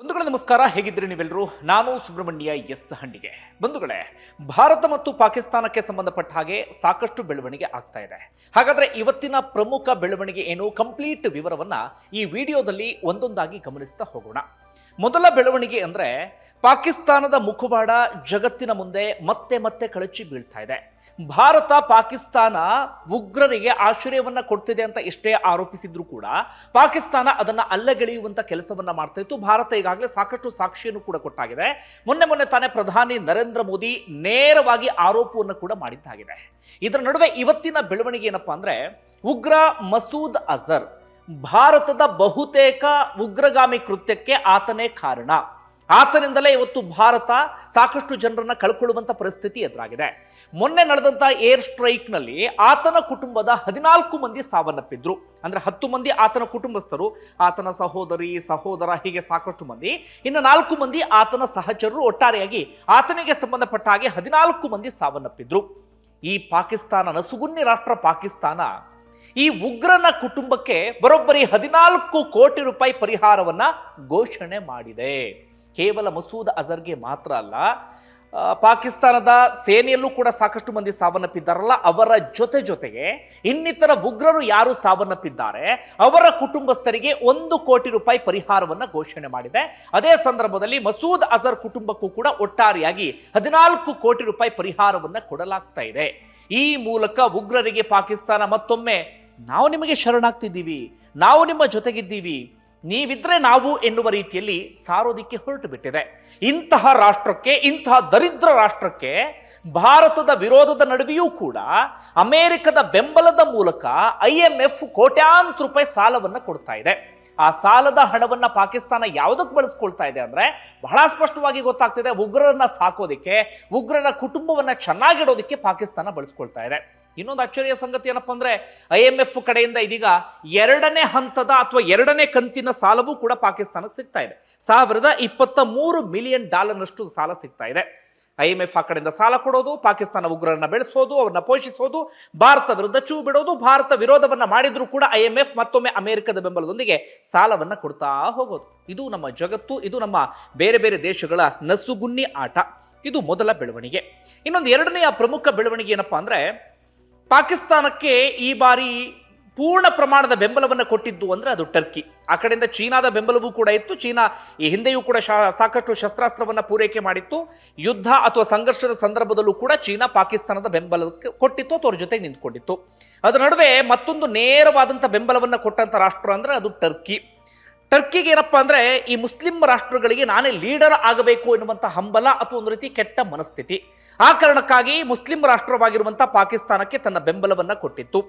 ಬಂಧುಗಳೇ, ನಮಸ್ಕಾರ. ಹೇಗಿದ್ದೀರಿ ನೀವೆಲ್ಲರೂ? ನಾನು ಸುಬ್ರಹ್ಮಣ್ಯ ಎಸ್ ಹಂಡಿಗೆ ಬಂಧುಗಳೇ, ಭಾರತ ಮತ್ತು ಪಾಕಿಸ್ತಾನಕ್ಕೆ ಸಂಬಂಧಪಟ್ಟ ಹಾಗೆ ಸಾಕಷ್ಟು ಬೆಳವಣಿಗೆ ಆಗ್ತಾ ಇದೆ. ಹಾಗಾದ್ರೆ ಇವತ್ತಿನ ಪ್ರಮುಖ ಬೆಳವಣಿಗೆ ಏನು? ಕಂಪ್ಲೀಟ್ ವಿವರವನ್ನ ಈ ವಿಡಿಯೋದಲ್ಲಿ ಒಂದೊಂದಾಗಿ ಗಮನಿಸ್ತಾ ಹೋಗೋಣ. ಮೊದಲ ಬೆಳವಣಿಗೆ ಅಂದ್ರೆ ಪಾಕಿಸ್ತಾನದ ಮುಖವಾಡ ಜಗತ್ತಿನ ಮುಂದೆ ಮತ್ತೆ ಮತ್ತೆ ಕಳಚಿ ಬೀಳ್ತಾ ಇದೆ. ಭಾರತ ಪಾಕಿಸ್ತಾನ ಉಗ್ರರಿಗೆ ಆಶ್ರಯವನ್ನ ಕೊಡ್ತಿದೆ ಅಂತ ಎಷ್ಟೇ ಆರೋಪಿಸಿದ್ರು ಕೂಡ ಪಾಕಿಸ್ತಾನ ಅದನ್ನ ಅಲ್ಲಗೆಳೆಯುವಂತ ಕೆಲಸವನ್ನ ಮಾಡ್ತಾ ಇತ್ತು. ಭಾರತ ಈಗಾಗಲೇ ಸಾಕಷ್ಟು ಸಾಕ್ಷಿಯನ್ನು ಕೂಡ ಕೊಟ್ಟಾಗಿದೆ. ಮೊನ್ನೆ ಮೊನ್ನೆ ತಾನೇ ಪ್ರಧಾನಿ ನರೇಂದ್ರ ಮೋದಿ ನೇರವಾಗಿ ಆರೋಪವನ್ನು ಕೂಡ ಮಾಡಿದ್ದಾಗಿದೆ. ಇದರ ನಡುವೆ ಇವತ್ತಿನ ಬೆಳವಣಿಗೆ ಏನಪ್ಪಾ ಅಂದ್ರೆ ಉಗ್ರ ಮಸೂದ್ ಅಜರ್ ಭಾರತದ ಬಹುತೇಕ ಉಗ್ರಗಾಮಿ ಕೃತ್ಯಕ್ಕೆ ಆತನೇ ಕಾರಣ. ಆತನಿಂದಲೇ ಇವತ್ತು ಭಾರತ ಸಾಕಷ್ಟು ಜನರನ್ನ ಕಳ್ಕೊಳ್ಳುವಂತ ಪರಿಸ್ಥಿತಿ ಎದುರಾಗಿದೆ. ಮೊನ್ನೆ ನಡೆದಂತ ಏರ್ ಸ್ಟ್ರೈಕ್ನಲ್ಲಿ ಆತನ ಕುಟುಂಬದ ಹದಿನಾಲ್ಕು ಮಂದಿ ಸಾವನ್ನಪ್ಪಿದ್ರು. ಅಂದ್ರೆ ಹತ್ತು ಮಂದಿ ಆತನ ಕುಟುಂಬಸ್ಥರು, ಆತನ ಸಹೋದರಿ, ಸಹೋದರ ಹೀಗೆ ಸಾಕಷ್ಟು ಮಂದಿ. ಇನ್ನು ನಾಲ್ಕು ಮಂದಿ ಆತನ ಸಹಚರರು ಒಟ್ಟಾರೆಯಾಗಿ ಆತನಿಗೆ ಸಂಬಂಧಪಟ್ಟ ಹಾಗೆ ಹದಿನಾಲ್ಕು ಮಂದಿ ಸಾವನ್ನಪ್ಪಿದ್ರು. ಈ ಪಾಕಿಸ್ತಾನ ನಸುಗುನ್ನಿ ರಾಷ್ಟ್ರ ಪಾಕಿಸ್ತಾನ ಈ ಉಗ್ರನ ಕುಟುಂಬಕ್ಕೆ ಬರೋಬ್ಬರಿ ಹದಿನಾಲ್ಕು ಕೋಟಿ ರೂಪಾಯಿ ಪರಿಹಾರವನ್ನ ಘೋಷಣೆ ಮಾಡಿದೆ. ಕೇವಲ ಮಸೂದ್ ಅಜರ್ಗೆ ಮಾತ್ರ ಅಲ್ಲ ಪಾಕಿಸ್ತಾನದ ಸೇನೆಯಲ್ಲೂ ಕೂಡ ಸಾಕಷ್ಟು ಮಂದಿ ಸಾವನ್ನಪ್ಪಿದ್ದಾರಲ್ಲ, ಅವರ ಜೊತೆ ಜೊತೆಗೆ ಇನ್ನಿತರ ಉಗ್ರರು ಯಾರು ಸಾವನ್ನಪ್ಪಿದ್ದಾರೆ, ಅವರ ಕುಟುಂಬಸ್ಥರಿಗೆ ಒಂದು ಕೋಟಿ ರೂಪಾಯಿ ಪರಿಹಾರವನ್ನ ಘೋಷಣೆ ಮಾಡಿದೆ. ಅದೇ ಸಂದರ್ಭದಲ್ಲಿ ಮಸೂದ್ ಅಜರ್ ಕುಟುಂಬಕ್ಕೂ ಕೂಡ ಒಟ್ಟಾರೆಯಾಗಿ ಹದಿನಾಲ್ಕು ಕೋಟಿ ರೂಪಾಯಿ ಪರಿಹಾರವನ್ನ ಕೊಡಲಾಗ್ತಾ ಇದೆ. ಈ ಮೂಲಕ ಉಗ್ರರಿಗೆ ಪಾಕಿಸ್ತಾನ ಮತ್ತೊಮ್ಮೆ, ನಾವು ನಿಮಗೆ ಶರಣಾಗ್ತಿದ್ದೀವಿ, ನಾವು ನಿಮ್ಮ ಜೊತೆಗಿದ್ದೀವಿ ನೀವಿದ್ರೆ ನಾವು ಎನ್ನುವ ರೀತಿಯಲ್ಲಿ ಸಾರೋದಿಕ್ಕೆ ಹೊರಟು ಬಿಟ್ಟಿದೆ ಇಂತಹ ರಾಷ್ಟ್ರಕ್ಕೆ, ಇಂತಹ ದರಿದ್ರ ರಾಷ್ಟ್ರಕ್ಕೆ ಭಾರತದ ವಿರೋಧದ ನಡುವೆಯೂ ಕೂಡ ಅಮೆರಿಕದ ಬೆಂಬಲದ ಮೂಲಕ ಐ ಎಂ ಎಫ್ ಕೋಟ್ಯಾಂತರ ರೂಪಾಯಿ ಸಾಲವನ್ನು ಕೊಡ್ತಾ ಇದೆ. ಆ ಸಾಲದ ಹಣವನ್ನ ಪಾಕಿಸ್ತಾನ ಯಾವುದಕ್ಕೆ ಬಳಸ್ಕೊಳ್ತಾ ಇದೆ ಅಂದ್ರೆ ಬಹಳ ಸ್ಪಷ್ಟವಾಗಿ ಗೊತ್ತಾಗ್ತಿದೆ, ಉಗ್ರರನ್ನ ಸಾಕೋದಿಕ್ಕೆ, ಉಗ್ರರ ಕುಟುಂಬವನ್ನ ಚೆನ್ನಾಗಿಡೋದಕ್ಕೆ ಪಾಕಿಸ್ತಾನ ಬಳಸ್ಕೊಳ್ತಾ ಇದೆ. ಇನ್ನೊಂದು ಅಚ್ಚರಿಯ ಸಂಗತಿ ಏನಪ್ಪ ಅಂದರೆ ಐ ಎಂ ಎಫ್ ಕಡೆಯಿಂದ ಇದೀಗ ಎರಡನೇ ಹಂತದ ಅಥವಾ ಎರಡನೇ ಕಂತಿನ ಸಾಲವೂ ಕೂಡ ಪಾಕಿಸ್ತಾನಕ್ಕೆ ಸಿಗ್ತಾ ಇದೆ. ಸಾವಿರದ ಇಪ್ಪತ್ತ ಮೂರು ಮಿಲಿಯನ್ ಡಾಲರ್ನಷ್ಟು ಸಾಲ ಸಿಗ್ತಾ ಇದೆ. ಐ ಎಂ ಎಫ್ ಆ ಕಡೆಯಿಂದ ಸಾಲ ಕೊಡೋದು, ಪಾಕಿಸ್ತಾನ ಉಗ್ರರನ್ನ ಬೆಳೆಸೋದು, ಅವರನ್ನ ಪೋಷಿಸೋದು ಭಾರತ ವಿರುದ್ಧ ಚೂ ಬಿಡೋದು, ಭಾರತ ವಿರೋಧವನ್ನ ಮಾಡಿದ್ರು ಕೂಡ ಐ ಎಂ ಎಫ್ ಮತ್ತೊಮ್ಮೆ ಅಮೆರಿಕದ ಬೆಂಬಲದೊಂದಿಗೆ ಸಾಲವನ್ನ ಕೊಡ್ತಾ ಹೋಗೋದು. ಇದು ನಮ್ಮ ಜಗತ್ತು, ಇದು ನಮ್ಮ ಬೇರೆ ಬೇರೆ ದೇಶಗಳ ನಸುಗುನ್ನಿ ಆಟ. ಇದು ಮೊದಲ ಬೆಳವಣಿಗೆ. ಇನ್ನೊಂದು ಎರಡನೆಯ ಪ್ರಮುಖ ಬೆಳವಣಿಗೆ ಏನಪ್ಪಾ ಅಂದ್ರೆ ಪಾಕಿಸ್ತಾನಕ್ಕೆ ಈ ಬಾರಿ ಪೂರ್ಣ ಪ್ರಮಾಣದ ಬೆಂಬಲವನ್ನು ಕೊಟ್ಟಿದ್ದು ಅಂದರೆ ಅದು ಟರ್ಕಿ. ಆ ಕಡೆಯಿಂದ ಚೀನಾದ ಬೆಂಬಲವೂ ಕೂಡ ಇತ್ತು. ಚೀನಾ ಈ ಹಿಂದೆಯೂ ಕೂಡ ಸಾಕಷ್ಟು ಶಸ್ತ್ರಾಸ್ತ್ರವನ್ನು ಪೂರೈಕೆ ಮಾಡಿತ್ತು. ಯುದ್ಧ ಅಥವಾ ಸಂಘರ್ಷದ ಸಂದರ್ಭದಲ್ಲೂ ಕೂಡ ಚೀನಾ ಪಾಕಿಸ್ತಾನದ ಬೆಂಬಲಕ್ಕೆ ಕೊಟ್ಟಿತ್ತು ಅಥವಾ ಅವ್ರ ಜೊತೆಗೆ ನಿಂತ್ಕೊಂಡಿತ್ತು. ಅದರ ನಡುವೆ ಮತ್ತೊಂದು ನೇರವಾದಂಥ ಬೆಂಬಲವನ್ನು ಕೊಟ್ಟಂಥ ರಾಷ್ಟ್ರ ಅಂದರೆ ಅದು ಟರ್ಕಿ. ಟರ್ಕಿಗೆ ಏನಪ್ಪ ಅಂದರೆ ಈ ಮುಸ್ಲಿಂ ರಾಷ್ಟ್ರಗಳಿಗೆ ನಾನೇ ಲೀಡರ್ ಆಗಬೇಕು ಎನ್ನುವಂಥ ಹಂಬಲ ಅಥವಾ ಒಂದು ರೀತಿ ಕೆಟ್ಟ ಮನಸ್ಥಿತಿ. ಆ ಕಾರಣಕ್ಕಾಗಿ ಮುಸ್ಲಿಂ ರಾಷ್ಟ್ರವಾಗಿರುವಂಥ ಪಾಕಿಸ್ತಾನಕ್ಕೆ ತನ್ನ ಬೆಂಬಲವನ್ನ ಕೊಟ್ಟಿತ್ತು.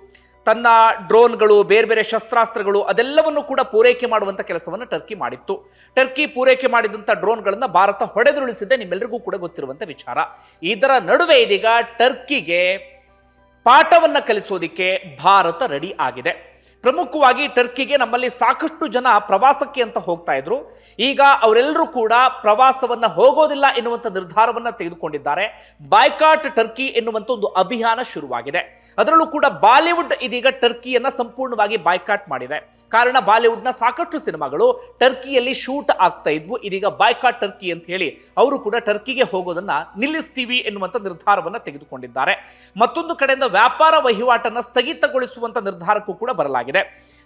ತನ್ನ ಡ್ರೋನ್ಗಳು, ಬೇರೆ ಬೇರೆ ಶಸ್ತ್ರಾಸ್ತ್ರಗಳು ಅದೆಲ್ಲವನ್ನು ಕೂಡ ಪೂರೈಕೆ ಮಾಡುವಂಥ ಕೆಲಸವನ್ನು ಟರ್ಕಿ ಮಾಡಿತ್ತು. ಟರ್ಕಿ ಪೂರೈಕೆ ಮಾಡಿದಂಥ ಡ್ರೋನ್ಗಳನ್ನು ಭಾರತ ಹೊಡೆದುರುಳಿಸಿದೆ ನಿಮ್ಮೆಲ್ಲರಿಗೂ ಕೂಡ ಗೊತ್ತಿರುವಂಥ ವಿಚಾರ. ಇದರ ನಡುವೆ ಇದೀಗ ಟರ್ಕಿಗೆ ಪಾಠವನ್ನ ಕಲಿಸೋದಿಕ್ಕೆ ಭಾರತ ರೆಡಿ ಆಗಿದೆ. ಪ್ರಮುಖವಾಗಿ ಟರ್ಕಿಗೆ ನಮ್ಮಲ್ಲಿ ಸಾಕಷ್ಟು ಜನ ಪ್ರವಾಸಕ್ಕೆ ಅಂತ ಹೋಗ್ತಾ ಇದ್ರು. ಈಗ ಅವರೆಲ್ಲರೂ ಕೂಡ ಪ್ರವಾಸವನ್ನ ಹೋಗೋದಿಲ್ಲ ಎನ್ನುವಂಥ ನಿರ್ಧಾರವನ್ನ ತೆಗೆದುಕೊಂಡಿದ್ದಾರೆ. ಬಾಯ್ಕಾಟ್ ಟರ್ಕಿ ಎನ್ನುವಂಥ ಒಂದು ಅಭಿಯಾನ ಶುರುವಾಗಿದೆ. ಅದರಲ್ಲೂ ಕೂಡ ಬಾಲಿವುಡ್ ಇದೀಗ ಟರ್ಕಿಯನ್ನ ಸಂಪೂರ್ಣವಾಗಿ ಬಾಯ್ಕಾಟ್ ಮಾಡಿದೆ. ಕಾರಣ ಬಾಲಿವುಡ್ನ ಸಾಕಷ್ಟು ಸಿನಿಮಾಗಳು ಟರ್ಕಿಯಲ್ಲಿ ಶೂಟ್ ಆಗ್ತಾ ಇದ್ವು. ಇದೀಗ ಬಾಯ್ಕಾಟ್ ಟರ್ಕಿ ಅಂತ ಹೇಳಿ ಅವರು ಕೂಡ ಟರ್ಕಿಗೆ ಹೋಗೋದನ್ನ ನಿಲ್ಲಿಸ್ತೀವಿ ಎನ್ನುವಂಥ ನಿರ್ಧಾರವನ್ನ ತೆಗೆದುಕೊಂಡಿದ್ದಾರೆ. ಮತ್ತೊಂದು ಕಡೆಯಿಂದ ವ್ಯಾಪಾರ ವಹಿವಾಟನ್ನ ಸ್ಥಗಿತಗೊಳಿಸುವಂತ ನಿರ್ಧಾರಕ್ಕೂ ಕೂಡ ಬರಲಾಗಿದೆ.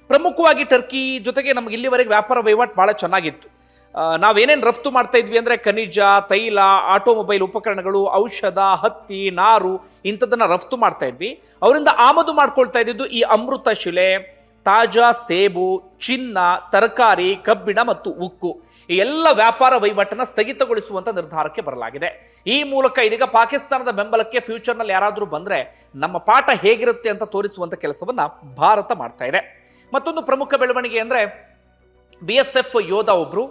ಪ್ರಮುಖವಾಗಿ ಟರ್ಕಿ ಜೊತೆಗೆ ನಮ್ಗೆ ಇಲ್ಲಿವರೆಗೆ ವ್ಯಾಪಾರ ವಹಿವಾಟು ಬಹಳ ಚೆನ್ನಾಗಿತ್ತು. ನಾವೇನೇನು ರಫ್ತು ಮಾಡ್ತಾ ಇದ್ವಿ ಅಂದ್ರೆ ಖನಿಜ, ತೈಲ, ಆಟೋಮೊಬೈಲ್ ಉಪಕರಣಗಳು, ಔಷಧ, ಹತ್ತಿ, ನಾರು ಇಂಥದ್ದನ್ನು ರಫ್ತು ಮಾಡ್ತಾ ಇದ್ವಿ. ಅವರಿಂದ ಆಮದು ಮಾಡ್ಕೊಳ್ತಾ ಇದ್ದಿದ್ದು ಈ ಅಮೃತ ಶಿಲೆ ತಾಜಾ ಸೇಬು, ಚಿನ್ನ, ತರಕಾರಿ, ಕಬ್ಬಿಣ ಮತ್ತು ಉಕ್ಕು ಈ ಎಲ್ಲ ವ್ಯಾಪಾರ ವಹಿವಾಟನ್ನು ಸ್ಥಗಿತಗೊಳಿಸುವಂತ ನಿರ್ಧಾರಕ್ಕೆ ಬರಲಾಗಿದೆ. ಈ ಮೂಲಕ ಇದೀಗ ಪಾಕಿಸ್ತಾನದ ಬೆಂಬಲಕ್ಕೆ ಫ್ಯೂಚರ್ನಲ್ಲಿ ಯಾರಾದರೂ ಬಂದ್ರೆ ನಮ್ಮ ಪಾಠ ಹೇಗಿರುತ್ತೆ ಅಂತ ತೋರಿಸುವಂತ ಕೆಲಸವನ್ನ ಭಾರತ ಮಾಡ್ತಾ ಇದೆ. ಮತ್ತೊಂದು ಪ್ರಮುಖ ಬೆಳವಣಿಗೆ ಅಂದ್ರೆ ಬಿ ಎಸ್ ಎಫ್ ಯೋಧ ಒಬ್ರು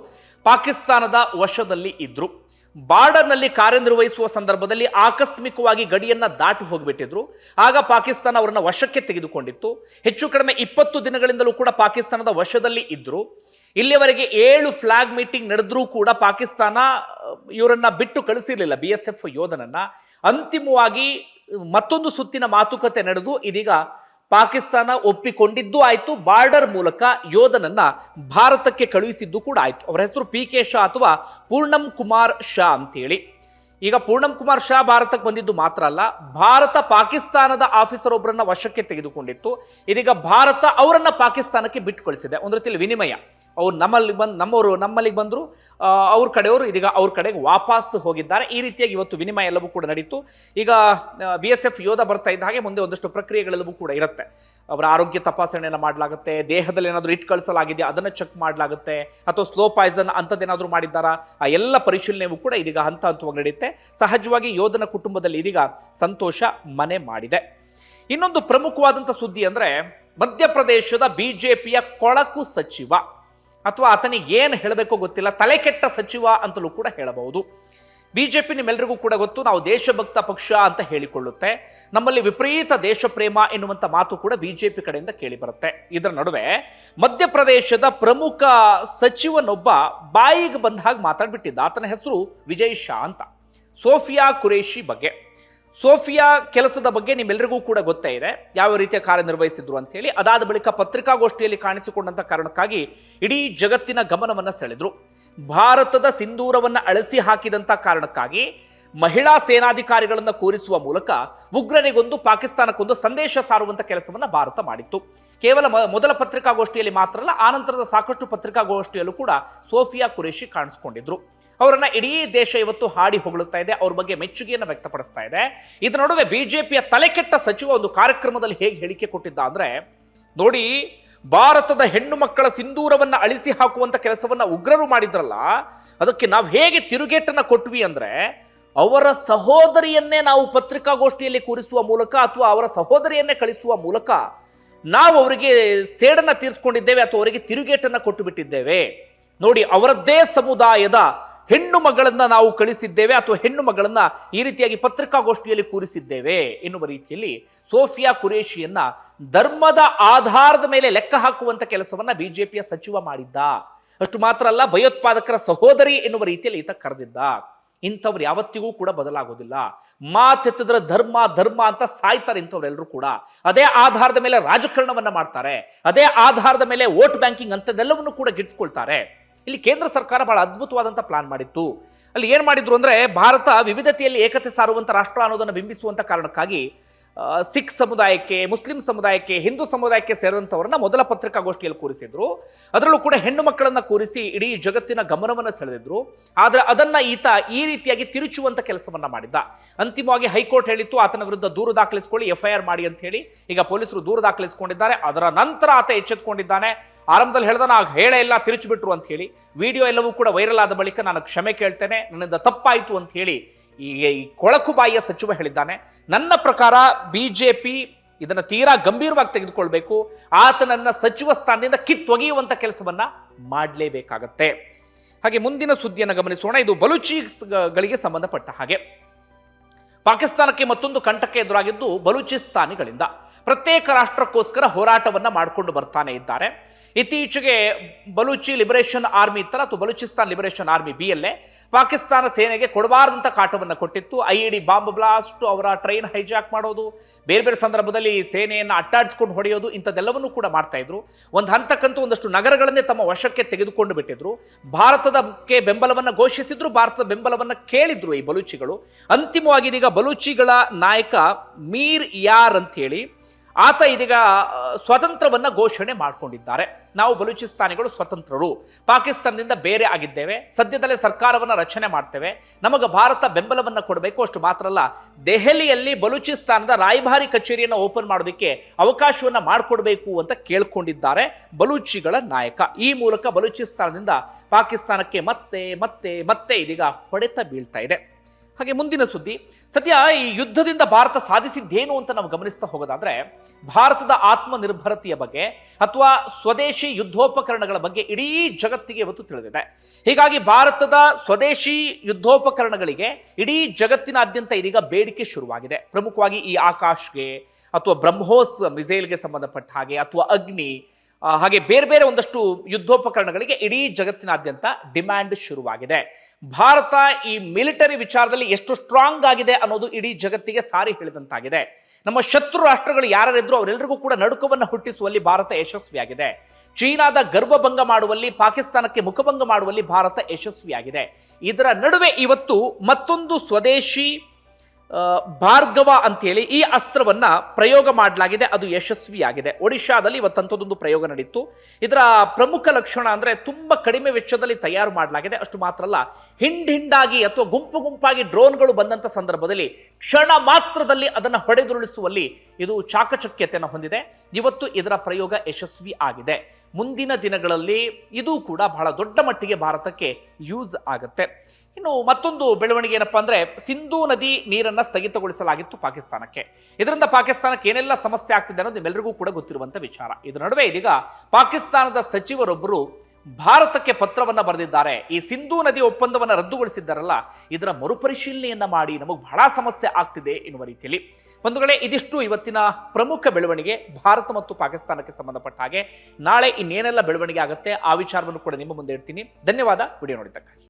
ಪಾಕಿಸ್ತಾನದ ವಶದಲ್ಲಿ ಇದ್ರು. ಬಾರ್ಡರ್ನಲ್ಲಿ ಕಾರ್ಯನಿರ್ವಹಿಸುವ ಸಂದರ್ಭದಲ್ಲಿ ಆಕಸ್ಮಿಕವಾಗಿ ಗಡಿಯನ್ನು ದಾಟಿ ಹೋಗ್ಬಿಟ್ಟಿದ್ರು. ಆಗ ಪಾಕಿಸ್ತಾನ ಅವರನ್ನು ವಶಕ್ಕೆ ತೆಗೆದುಕೊಂಡಿತ್ತು. ಹೆಚ್ಚು ಕಡಿಮೆ ಇಪ್ಪತ್ತು ದಿನಗಳಿಂದಲೂ ಕೂಡ ಪಾಕಿಸ್ತಾನದ ವಶದಲ್ಲಿ ಇದ್ದರು ಇಲ್ಲಿಯವರೆಗೆ ಏಳು ಫ್ಲಾಗ್ ಮೀಟಿಂಗ್ ನಡೆದ್ರೂ ಕೂಡ ಪಾಕಿಸ್ತಾನ ಇವರನ್ನ ಬಿಟ್ಟು ಕಳಿಸಿರಲಿಲ್ಲ ಬಿ ಎಸ್ ಎಫ್ ಯೋಧನನ್ನ. ಅಂತಿಮವಾಗಿ ಮತ್ತೊಂದು ಸುತ್ತಿನ ಮಾತುಕತೆ ನಡೆದು ಇದೀಗ ಪಾಕಿಸ್ತಾನ ಒಪ್ಪಿಕೊಂಡಿದ್ದು ಆಯಿತು, ಬಾರ್ಡರ್ ಮೂಲಕ ಯೋಧನನ್ನ ಭಾರತಕ್ಕೆ ಕಳುಹಿಸಿದ್ದು ಕೂಡ ಆಯಿತು. ಅವರ ಹೆಸರು ಪಿ ಕೆ ಶಾ ಅಥವಾ ಪೂರ್ಣಂ ಕುಮಾರ್ ಶಾ ಅಂತೇಳಿ. ಈಗ ಪೂರ್ಣಂ ಕುಮಾರ್ ಶಾ ಭಾರತಕ್ಕೆ ಬಂದಿದ್ದು ಮಾತ್ರ ಅಲ್ಲ, ಭಾರತ ಪಾಕಿಸ್ತಾನದ ಆಫೀಸರ್ ಒಬ್ಬರನ್ನ ವಶಕ್ಕೆ ತೆಗೆದುಕೊಂಡಿತ್ತು. ಇದೀಗ ಭಾರತ ಅವರನ್ನ ಪಾಕಿಸ್ತಾನಕ್ಕೆ ಬಿಟ್ಟು ಕಳಿಸಿದೆ ಒಂದು ರೀತಿಯಲ್ಲಿ ವಿನಿಮಯ. ಅವ್ರು ನಮ್ಮಲ್ಲಿ ಬಂದು, ನಮ್ಮವರು ನಮ್ಮಲ್ಲಿಗೆ ಬಂದರು ಅವ್ರ ಕಡೆಯವರು ಇದೀಗ ಅವ್ರ ಕಡೆಗೆ ವಾಪಸ್ ಹೋಗಿದ್ದಾರೆ. ಈ ರೀತಿಯಾಗಿ ಇವತ್ತು ವಿನಿಮಯ ಎಲ್ಲವೂ ಕೂಡ ನಡೀತು. ಈಗ ಬಿ ಎಸ್ ಎಫ್ ಯೋಧ ಬರ್ತಾ ಇದ್ದ ಹಾಗೆ ಮುಂದೆ ಒಂದಷ್ಟು ಪ್ರಕ್ರಿಯೆಗಳೆಲ್ಲವೂ ಕೂಡ ಇರುತ್ತೆ. ಅವರ ಆರೋಗ್ಯ ತಪಾಸಣೆಯನ್ನು ಮಾಡಲಾಗುತ್ತೆ, ದೇಹದಲ್ಲಿ ಏನಾದರೂ ಇಟ್ಟು ಕಳಿಸಲಾಗಿದೆಯಾ ಅದನ್ನು ಚೆಕ್ ಮಾಡಲಾಗುತ್ತೆ, ಅಥವಾ ಸ್ಲೋ ಪಾಯ್ಸನ್ ಅಂಥದ್ದೇನಾದರೂ ಮಾಡಿದ್ದಾರಾ, ಆ ಎಲ್ಲ ಪರಿಶೀಲನೆಯೂ ಕೂಡ ಇದೀಗ ಹಂತ ಹಂತವಾಗಿ ನಡೆಯುತ್ತೆ. ಸಹಜವಾಗಿ ಯೋಧನ ಕುಟುಂಬದಲ್ಲಿ ಇದೀಗ ಸಂತೋಷ ಮನೆ ಮಾಡಿದೆ. ಇನ್ನೊಂದು ಪ್ರಮುಖವಾದಂಥ ಸುದ್ದಿ ಅಂದರೆ ಮಧ್ಯಪ್ರದೇಶದ ಬಿಜೆಪಿಯ ಕೊಳಕು ಸಚಿವ. ಅಥವಾ ಆತನಿಗೆ ಏನು ಹೇಳಬೇಕೋ ಗೊತ್ತಿಲ್ಲ, ತಲೆ ಕೆಟ್ಟ ಸಚಿವ ಅಂತಲೂ ಕೂಡ ಹೇಳಬಹುದು. ಬಿಜೆಪಿ ನಿಮ್ಮೆಲ್ಲರಿಗೂ ಕೂಡ ಗೊತ್ತು, ನಾವು ದೇಶಭಕ್ತ ಪಕ್ಷ ಅಂತ ಹೇಳಿಕೊಳ್ಳುತ್ತೆ. ನಮ್ಮಲ್ಲಿ ವಿಪರೀತ ದೇಶ ಪ್ರೇಮ ಎನ್ನುವಂಥ ಮಾತು ಕೂಡ ಬಿಜೆಪಿ ಕಡೆಯಿಂದ ಕೇಳಿ ಬರುತ್ತೆ ಇದರ ನಡುವೆ ಮಧ್ಯಪ್ರದೇಶದ ಪ್ರಮುಖ ಸಚಿವನೊಬ್ಬ ಬಾಯಿಗೆ ಬಂದ ಹಾಗೆ ಮಾತಾಡ್ಬಿಟ್ಟಿದ್ದ. ಆತನ ಹೆಸರು ವಿಜಯ್ ಶಾ ಅಂತ. ಸೋಫಿಯಾ ಕುರೇಶಿ ಬಗ್ಗೆ. ಸೋಫಿಯಾ ಕೆಲಸದ ಬಗ್ಗೆ ನಿಮ್ಮೆಲ್ಲರಿಗೂ ಕೂಡ ಗೊತ್ತೇ ಇದೆ. ಯಾವ ರೀತಿಯ ಕಾರ್ಯನಿರ್ವಹಿಸಿದ್ರು ಅಂತ ಹೇಳಿ. ಅದಾದ ಬಳಿಕ ಪತ್ರಿಕಾಗೋಷ್ಠಿಯಲ್ಲಿ ಕಾಣಿಸಿಕೊಂಡಂತ ಕಾರಣಕ್ಕಾಗಿ ಇಡೀ ಜಗತ್ತಿನ ಗಮನವನ್ನ ಸೆಳೆದ್ರು. ಭಾರತದ ಸಿಂಧೂರವನ್ನ ಅಳಿಸಿ ಹಾಕಿದಂತ ಕಾರಣಕ್ಕಾಗಿ ಮಹಿಳಾ ಸೇನಾಧಿಕಾರಿಗಳನ್ನ ಕೂರಿಸುವ ಮೂಲಕ ಉಗ್ರನಿಗೊಂದು, ಪಾಕಿಸ್ತಾನಕ್ಕೊಂದು ಸಂದೇಶ ಸಾರುವಂತ ಕೆಲಸವನ್ನ ಭಾರತ ಮಾಡಿತ್ತು. ಕೇವಲ ಮೊದಲ ಪತ್ರಿಕಾಗೋಷ್ಠಿಯಲ್ಲಿ ಮಾತ್ರ ಅಲ್ಲ ಆನಂತರದ ಸಾಕಷ್ಟು ಪತ್ರಿಕಾಗೋಷ್ಠಿಯಲ್ಲೂ ಕೂಡ ಸೋಫಿಯಾ ಕುರೇಶಿ ಕಾಣಿಸ್ಕೊಂಡಿದ್ರು. ಅವರನ್ನ ಇಡೀ ದೇಶ ಇವತ್ತು ಹಾಡಿ ಹೊಗಳುತ್ತಾ ಇದೆ, ಅವ್ರ ಬಗ್ಗೆ ಮೆಚ್ಚುಗೆಯನ್ನು ವ್ಯಕ್ತಪಡಿಸ್ತಾ ಇದೆ. ಇದ್ರ ನಡುವೆ ಬಿಜೆಪಿಯ ತಲೆಕೆಟ್ಟ ಸಚಿವ ಒಂದು ಕಾರ್ಯಕ್ರಮದಲ್ಲಿ ಹೇಗೆ ಹೇಳಿಕೆ ಕೊಟ್ಟಿದ್ದ ಅಂದ್ರೆ, ನೋಡಿ, ಭಾರತದ ಹೆಣ್ಣು ಮಕ್ಕಳ ಸಿಂಧೂರವನ್ನ ಅಳಿಸಿ ಹಾಕುವಂತ ಕೆಲಸವನ್ನ ಉಗ್ರರು ಮಾಡಿದ್ರಲ್ಲ, ಅದಕ್ಕೆ ನಾವು ಹೇಗೆ ತಿರುಗೇಟನ್ನ ಕೊಟ್ವಿ ಅಂದ್ರೆ, ಅವರ ಸಹೋದರಿಯನ್ನೇ ನಾವು ಪತ್ರಿಕಾಗೋಷ್ಠಿಯಲ್ಲಿ ಕೂರಿಸುವ ಮೂಲಕ ಅಥವಾ ಅವರ ಸಹೋದರಿಯನ್ನೇ ಕಳಿಸುವ ಮೂಲಕ ನಾವು ಅವರಿಗೆ ಸೇಡನ್ನ ತೀರಿಸ್ಕೊಂಡಿದ್ದೇವೆ ಅಥವಾ ಅವರಿಗೆ ತಿರುಗೇಟನ್ನ ಕೊಟ್ಟು ಬಿಟ್ಟಿದ್ದೇವೆ. ನೋಡಿ, ಅವರದ್ದೇ ಸಮುದಾಯದ ಹೆಣ್ಣು ಮಗಳನ್ನು ನಾವು ಕಳಿಸಿದ್ದೇವೆ ಅಥವಾ ಹೆಣ್ಣು ಮಗಳನ್ನು ಈ ರೀತಿಯಾಗಿ ಪತ್ರಿಕಾಗೋಷ್ಠಿಯಲ್ಲಿ ಕೂರಿಸಿದ್ದೇವೆ ಎನ್ನುವ ರೀತಿಯಲ್ಲಿ ಸೋಫಿಯಾ ಕುರೇಶಿಯನ್ನ ಧರ್ಮದ ಆಧಾರದ ಮೇಲೆ ಲೆಕ್ಕ ಹಾಕುವಂತ ಕೆಲಸವನ್ನ ಬಿಜೆಪಿಯ ಸಚಿವ ಮಾಡಿದ್ದ. ಅಷ್ಟು ಮಾತ್ರ ಅಲ್ಲ, ಭಯೋತ್ಪಾದಕರ ಸಹೋದರಿ ಎನ್ನುವ ರೀತಿಯಲ್ಲಿ ಈತ ಕರೆದಿದ್ದ. ಇಂಥವ್ರು ಯಾವತ್ತಿಗೂ ಕೂಡ ಬದಲಾಗೋದಿಲ್ಲ. ಮಾತೆತ್ತಿದ್ರೆ ಧರ್ಮ ಧರ್ಮ ಅಂತ ಸಾಯ್ತಾರೆ ಇಂಥವ್ರೆಲ್ಲರೂ ಕೂಡ. ಅದೇ ಆಧಾರದ ಮೇಲೆ ರಾಜಕಾರಣವನ್ನ ಮಾಡ್ತಾರೆ. ಅದೇ ಆಧಾರದ ಮೇಲೆ ವೋಟ್ ಬ್ಯಾಂಕಿಂಗ್ ಅಂತದೆಲ್ಲವನ್ನು ಕೂಡ ಗಿಟ್ಸ್ಕೊಳ್ತಾರೆ ಇಲ್ಲಿ ಕೇಂದ್ರ ಸರ್ಕಾರ ಬಹಳ ಅದ್ಭುತವಾದಂಥ ಪ್ಲಾನ್ ಮಾಡಿತ್ತು. ಅಲ್ಲಿ ಏನು ಮಾಡಿದ್ರು ಅಂದರೆ ಭಾರತ ವಿವಿಧತೆಯಲ್ಲಿ ಏಕತೆ ಸಾರುವಂಥ ರಾಷ್ಟ್ರ ಅನ್ನೋದನ್ನು ಬಿಂಬಿಸುವಂಥ ಕಾರಣಕ್ಕಾಗಿ ಸಿಖ್ ಸಮುದಾಯಕ್ಕೆ, ಮುಸ್ಲಿಂ ಸಮುದಾಯಕ್ಕೆ, ಹಿಂದೂ ಸಮುದಾಯಕ್ಕೆ ಸೇರಿದಂಥವ್ರನ್ನ ಮೊದಲ ಪತ್ರಿಕಾಗೋಷ್ಠಿಯಲ್ಲಿ ಕೂರಿಸಿದ್ರು. ಅದರಲ್ಲೂ ಕೂಡ ಹೆಣ್ಣು ಮಕ್ಕಳನ್ನು ಕೂರಿಸಿ ಇಡೀ ಜಗತ್ತಿನ ಗಮನವನ್ನು ಸೆಳೆದಿದ್ರು. ಆದರೆ ಅದನ್ನ ಈತ ಈ ರೀತಿಯಾಗಿ ತಿರುಚುವಂತ ಕೆಲಸವನ್ನ ಮಾಡಿದ್ದ. ಅಂತಿಮವಾಗಿ ಹೈಕೋರ್ಟ್ ಹೇಳಿತ್ತು, ಆತನ ವಿರುದ್ಧ ದೂರು ದಾಖಲಿಸಿಕೊಳ್ಳಿ, ಎಫ್ಐಆರ್ ಮಾಡಿ ಅಂತ ಹೇಳಿ. ಈಗ ಪೊಲೀಸರು ದೂರು ದಾಖಲಿಸಿಕೊಂಡಿದ್ದಾರೆ. ಅದರ ನಂತರ ಆತ ಎಚ್ಚೆತ್ಕೊಂಡಿದ್ದಾನೆ. ಆರಂಭದಲ್ಲಿ ಹೇಳ್ದ ನಾವು ಹೇಳೇ ಇಲ್ಲ, ತಿರುಚಿಬಿಟ್ರು ಅಂತ ಹೇಳಿ, ವಿಡಿಯೋ ಎಲ್ಲವೂ ಕೂಡ ವೈರಲ್ ಆದ ಬಳಿಕ ನಾನು ಕ್ಷಮೆ ಕೇಳ್ತೇನೆ, ನನ್ನಿಂದ ತಪ್ಪಾಯಿತು ಅಂತ ಹೇಳಿ ಈ ಈ ಕೊಳಕು ಬಾಯಿಯ ಸಚಿವ ಹೇಳಿದ್ದಾನೆ. ನನ್ನ ಪ್ರಕಾರ ಬಿ ಜೆ ಪಿ ಇದನ್ನು ತೀರಾ ಗಂಭೀರವಾಗಿ ತೆಗೆದುಕೊಳ್ಬೇಕು ಆತನನ್ನ ಸಚಿವ ಸ್ಥಾನದಿಂದ ಕಿತ್ತೊಗೆಯುವಂಥ ಕೆಲಸವನ್ನ ಮಾಡಲೇಬೇಕಾಗತ್ತೆ. ಹಾಗೆ ಮುಂದಿನ ಸುದ್ದಿಯನ್ನು ಗಮನಿಸೋಣ. ಇದು ಬಲೂಚಿಗಳಿಗೆ ಸಂಬಂಧಪಟ್ಟ ಹಾಗೆ. ಪಾಕಿಸ್ತಾನಕ್ಕೆ ಮತ್ತೊಂದು ಕಂಟಕ ಎದುರಾಗಿದ್ದು ಬಲೂಚಿಸ್ತಾನಿಗಳಿಂದ. ಪ್ರತ್ಯೇಕ ರಾಷ್ಟ್ರಕ್ಕೋಸ್ಕರ ಹೋರಾಟವನ್ನ ಮಾಡಿಕೊಂಡು ಬರ್ತಾನೆ ಇದ್ದಾರೆ. ಇತ್ತೀಚೆಗೆ ಬಲೂಚಿ ಲಿಬರೇಷನ್ ಆರ್ಮಿ ಇತ್ತಲ್ಲ ಅಥವಾ Balochistan liberation army B L Pakistan ಸೇನೆಗೆ ಕೊಡಬಾರದಂತ ಕಾಟವನ್ನು ಕೊಟ್ಟಿತ್ತು. ಐ ಇ ಬಾಂಬ್ ಬ್ಲಾಸ್ಟ್, ಅವರ ಟ್ರೈನ್ ಹೈಜಾಕ್ ಮಾಡೋದು, ಬೇರೆ ಬೇರೆ ಸಂದರ್ಭದಲ್ಲಿ ಸೇನೆಯನ್ನು ಅಟ್ಟಾಡಿಸ್ಕೊಂಡು ಹೊಡೆಯೋದು, ಇಂಥದ್ದೆಲ್ಲವನ್ನೂ ಕೂಡ ಮಾಡ್ತಾ ಇದ್ರು. ಒಂದು ಹಂತಕ್ಕಂತೂ ಒಂದಷ್ಟು ನಗರಗಳನ್ನೇ ತಮ್ಮ ವಶಕ್ಕೆ ತೆಗೆದುಕೊಂಡು ಬಿಟ್ಟಿದ್ರು. ಭಾರತದಕ್ಕೆ ಬೆಂಬಲವನ್ನು ಘೋಷಿಸಿದ್ರು, ಭಾರತದ ಬೆಂಬಲವನ್ನು ಕೇಳಿದ್ರು ಈ ಬಲೂಚಿಗಳು. ಅಂತಿಮವಾಗಿ ಇದೀಗ ಬಲೂಚಿಗಳ ನಾಯಕ ಮೀರ್ ಯಾರ್ ಅಂತ ಹೇಳಿ ಆತ ಇದೀಗ ಸ್ವತಂತ್ರವನ್ನ ಘೋಷಣೆ ಮಾಡಿಕೊಂಡಿದ್ದಾರೆ. ನಾವು ಬಲೂಚಿಸ್ತಾನಿಗಳು ಸ್ವತಂತ್ರರು. ಪಾಕಿಸ್ತಾನದಿಂದ ಬೇರೆ ಆಗಿದ್ದೇವೆ. ಸದ್ಯದಲ್ಲೇ ಸರ್ಕಾರವನ್ನು ರಚನೆ ಮಾಡ್ತೇವೆ. ನಮಗೆ ಭಾರತ ಬೆಂಬಲವನ್ನು ಕೊಡಬೇಕು ಅಷ್ಟು ಮಾತ್ರ ಅಲ್ಲ, ದೆಹಲಿಯಲ್ಲಿ ಬಲೂಚಿಸ್ತಾನದ ರಾಯಭಾರಿ ಕಚೇರಿಯನ್ನು ಓಪನ್ ಮಾಡೋದಕ್ಕೆ ಅವಕಾಶವನ್ನು ಮಾಡಿಕೊಡ್ಬೇಕು ಅಂತ ಕೇಳ್ಕೊಂಡಿದ್ದಾರೆ ಬಲೂಚಿಗಳ ನಾಯಕ. ಈ ಮೂಲಕ ಬಲೂಚಿಸ್ತಾನದಿಂದ ಪಾಕಿಸ್ತಾನಕ್ಕೆ ಮತ್ತೆ ಮತ್ತೆ ಮತ್ತೆ ಇದೀಗ ಹೊಡೆತ ಬೀಳ್ತಾ ಇದೆ. ಹಾಗೆ ಮುಂದಿನ ಸುದ್ದಿ, ಸದ್ಯ ಈ ಯುದ್ಧದಿಂದ ಭಾರತ ಸಾಧಿಸಿದ್ದೇನು ಅಂತ ನಾವು ಗಮನಿಸ್ತಾ ಹೋಗೋದಾದ್ರೆ, ಭಾರತದ ಆತ್ಮನಿರ್ಭರತೆಯ ಬಗ್ಗೆ ಅಥವಾ ಸ್ವದೇಶಿ ಯುದ್ಧೋಪಕರಣಗಳ ಬಗ್ಗೆ ಇಡೀ ಜಗತ್ತಿಗೆ ಇವತ್ತು ತಿಳಿದಿದೆ. ಹೀಗಾಗಿ ಭಾರತದ ಸ್ವದೇಶಿ ಯುದ್ಧೋಪಕರಣಗಳಿಗೆ ಇಡೀ ಜಗತ್ತಿನಾದ್ಯಂತ ಇದೀಗ ಬೇಡಿಕೆ ಶುರುವಾಗಿದೆ. ಪ್ರಮುಖವಾಗಿ ಈ ಆಕಾಶ್ಗೆ ಅಥವಾ ಬ್ರಹ್ಮೋಸ್ ಮಿಸೈಲ್ಗೆ ಸಂಬಂಧಪಟ್ಟ ಹಾಗೆ ಅಥವಾ ಅಗ್ನಿ ಹಾಗೆ ಬೇರೆ ಬೇರೆ ಒಂದಷ್ಟು ಯುದ್ಧೋಪಕರಣಗಳಿಗೆ ಇಡೀ ಜಗತ್ತಿನಾದ್ಯಂತ ಡಿಮ್ಯಾಂಡ್ ಶುರುವಾಗಿದೆ. ಭಾರತ ಈ ಮಿಲಿಟರಿ ವಿಚಾರದಲ್ಲಿ ಎಷ್ಟು ಸ್ಟ್ರಾಂಗ್ ಆಗಿದೆ ಅನ್ನೋದು ಇಡೀ ಜಗತ್ತಿಗೆ ಸಾರಿ ಹೇಳಿದಂತಾಗಿದೆ. ನಮ್ಮ ಶತ್ರು ರಾಷ್ಟ್ರಗಳು ಯಾರಿದ್ರು ಅವರೆಲ್ಲರಿಗೂ ಕೂಡ ನಡುಕವನ್ನು ಹುಟ್ಟಿಸುವಲ್ಲಿ ಭಾರತ ಯಶಸ್ವಿಯಾಗಿದೆ. ಚೀನಾದ ಗರ್ವಭಂಗ ಮಾಡುವಲ್ಲಿ, ಪಾಕಿಸ್ತಾನಕ್ಕೆ ಮುಖಭಂಗ ಮಾಡುವಲ್ಲಿ ಭಾರತ ಯಶಸ್ವಿಯಾಗಿದೆ. ಇದರ ನಡುವೆ ಇವತ್ತು ಮತ್ತೊಂದು ಸ್ವದೇಶಿ ಭಾರ್ಗವ ಅಂತೇಳಿ ಈ ಅಸ್ತ್ರವನ್ನ ಪ್ರಯೋಗ ಮಾಡಲಾಗಿದೆ, ಅದು ಯಶಸ್ವಿಯಾಗಿದೆ. ಒಡಿಶಾದಲ್ಲಿ ಇವತ್ತಂಥದ್ದೊಂದು ಪ್ರಯೋಗ ನಡೀತು. ಇದರ ಪ್ರಮುಖ ಲಕ್ಷಣ ಅಂದ್ರೆ ತುಂಬ ಕಡಿಮೆ ವೆಚ್ಚದಲ್ಲಿ ತಯಾರು ಮಾಡಲಾಗಿದೆ. ಅಷ್ಟು ಮಾತ್ರ ಅಲ್ಲ ಹಿಂಡ್ ಹಿಂಡಾಗಿ ಅಥವಾ ಗುಂಪು ಗುಂಪಾಗಿ ಡ್ರೋನ್ಗಳು ಬಂದಂತ ಸಂದರ್ಭದಲ್ಲಿ ಕ್ಷಣ ಮಾತ್ರದಲ್ಲಿ ಅದನ್ನು ಹೊಡೆದುರುಳಿಸುವಲ್ಲಿ ಇದು ಚಾಕಚಕ್ಯತೆಯನ್ನು ಹೊಂದಿದೆ. ಇವತ್ತು ಇದರ ಪ್ರಯೋಗ ಯಶಸ್ವಿ ಆಗಿದೆ. ಮುಂದಿನ ದಿನಗಳಲ್ಲಿ ಇದು ಕೂಡ ಬಹಳ ದೊಡ್ಡ ಮಟ್ಟಿಗೆ ಭಾರತಕ್ಕೆ ಯೂಸ್ ಆಗುತ್ತೆ. ಇನ್ನು ಮತ್ತೊಂದು ಬೆಳವಣಿಗೆ ಏನಪ್ಪಾ ಅಂದ್ರೆ ಸಿಂಧೂ ನದಿ ನೀರನ್ನ ಸ್ಥಗಿತಗೊಳಿಸಲಾಗಿತ್ತು ಪಾಕಿಸ್ತಾನಕ್ಕೆ. ಇದರಿಂದ ಪಾಕಿಸ್ತಾನಕ್ಕೆ ಏನೆಲ್ಲ ಸಮಸ್ಯೆ ಆಗ್ತಿದೆ ಅನ್ನೋದು ನಿಮ್ಮೆಲ್ಲರಿಗೂ ಕೂಡ ಗೊತ್ತಿರುವಂಥ ವಿಚಾರ. ಇದರ ನಡುವೆ ಇದೀಗ ಪಾಕಿಸ್ತಾನದ ಸಚಿವರೊಬ್ಬರು ಭಾರತಕ್ಕೆ ಪತ್ರವನ್ನ ಬರೆದಿದ್ದಾರೆ. ಈ ಸಿಂಧೂ ನದಿ ಒಪ್ಪಂದವನ್ನ ರದ್ದುಗೊಳಿಸಿದ್ದಾರಲ್ಲ, ಇದರ ಮರುಪರಿಶೀಲನೆಯನ್ನ ಮಾಡಿ ನಮಗೆ ಬಹಳ ಸಮಸ್ಯೆ ಆಗ್ತಿದೆ ಎನ್ನುವ ರೀತಿಯಲ್ಲಿ. ಬಂಧುಗಳೇ, ಇದಿಷ್ಟು ಇವತ್ತಿನ ಪ್ರಮುಖ ಬೆಳವಣಿಗೆ ಭಾರತ ಮತ್ತು ಪಾಕಿಸ್ತಾನಕ್ಕೆ ಸಂಬಂಧಪಟ್ಟ ಹಾಗೆ. ನಾಳೆ ಇನ್ನೇನೆಲ್ಲ ಬೆಳವಣಿಗೆ ಆಗುತ್ತೆ ಆ ವಿಚಾರವನ್ನು ಕೂಡ ನಿಮ್ಮ ಮುಂದೆ ಇಡ್ತೀನಿ. ಧನ್ಯವಾದ, ವಿಡಿಯೋ ನೋಡಿದ್ದಕ್ಕಾಗಿ.